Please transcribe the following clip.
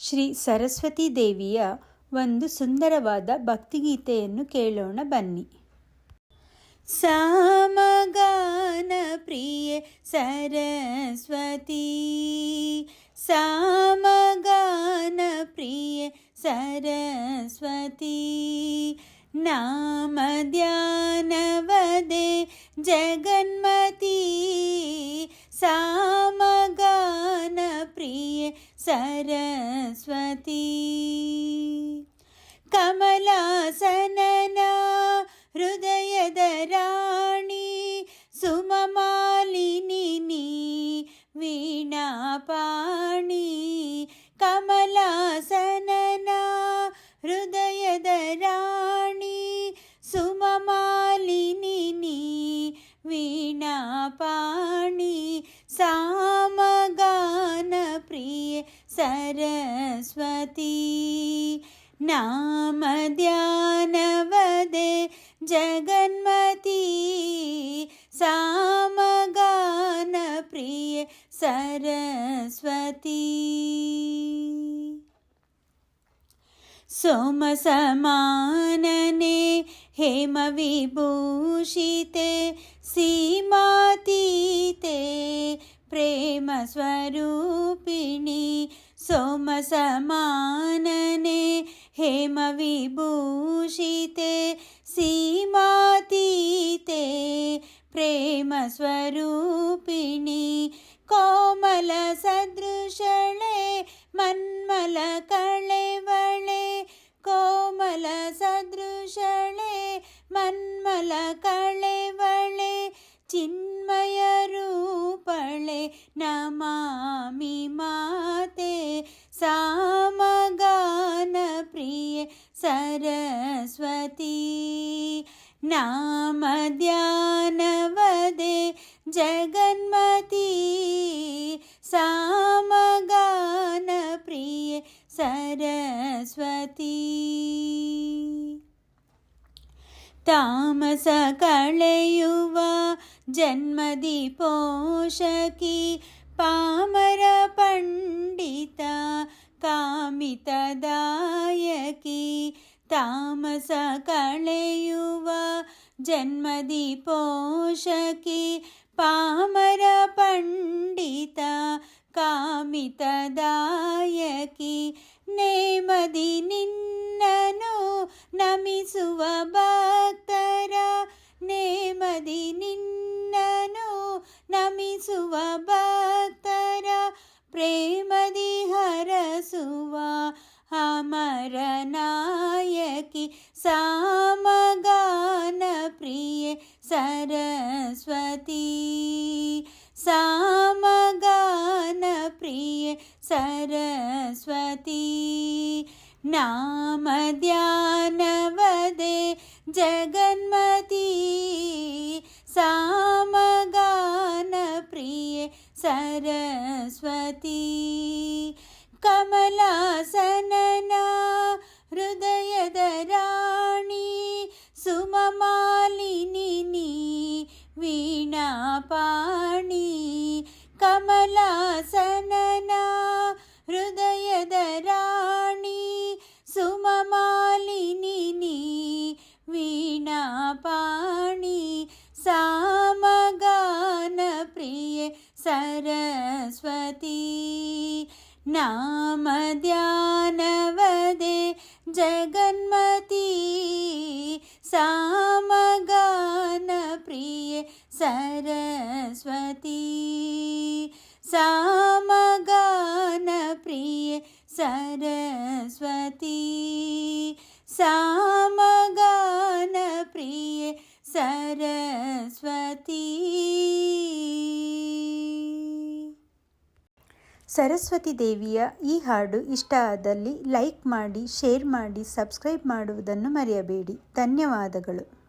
ಶ್ರೀ ಸರಸ್ವತಿ ದೇವಿಯ ಒಂದು ಸುಂದರವಾದ ಭಕ್ತಿಗೀತೆಯನ್ನು ಕೇಳೋಣ ಬನ್ನಿ. ಸಾಮಗಾನ ಪ್ರಿಯ ಸರಸ್ವತಿ, ಸಾಮಗಾನ ಪ್ರಿಯ ಸರಸ್ವತಿ, ನಾಮ ಧ್ಯಾನವದೆ ಜಗನ್ಮತಿ ಸಾಮಗಾನ सरस्वती कमलासन सरस्वती नामध्यानवदे जगन्मती सामगानप्रिय सरस्वती सोमसमानने हेमविभूषिते सीमातीते प्रेमस्वरूपिणि सोम समानने हेमविभूषिते सीमातीते प्रेमस्वरूपिणि कोमलसदृशले मन्मलकळेवळे कोमलसदृशले मन्मलकळेवळे चिन् ती नामध्यानवदे जगन्मती सामगानप्रिये सरस्वती। तामसकळयुवा जन्मदि पोषकी पामरपण्डिता कामितदायकी ತಾಮಸ ಕಳೆಯುವ ಜನ್ಮದಿ ಪೋಷಕಿ ಪಾಮರ ಪಂಡಿತ ಕಾಮಿತದಾಯಕಿ ನೇಮದಿ ನಿನ್ನನು ನಮಿಸುವ ಭಕ್ತರ ನೇಮದಿ ನಿನ್ನನು ನಮಿಸುವ ಭಕ್ತರ ಪ್ರೇಮದಿ सामगानप्रिये सरस्वती सामगानप्रिये सरस्वती नामध्यानवदे जगन्मती सामगानप्रिये सरस्वती कमलासन सामगानप्रिये सरस्वती नामध्यानवदे जगन्मती सामगानप्रिये सरस्वती सामगानप्रिये सरस्वती सा ಸರಸ್ವತಿ. ಸರಸ್ವತಿ ದೇವಿಯ ಈ ಹಾಡು ಇಷ್ಟ ಆದಲ್ಲಿ ಲೈಕ್ ಮಾಡಿ, ಶೇರ್ ಮಾಡಿ, ಸಬ್ಸ್ಕ್ರೈಬ್ ಮಾಡುವುದನ್ನು ಮರೆಯಬೇಡಿ. ಧನ್ಯವಾದಗಳು.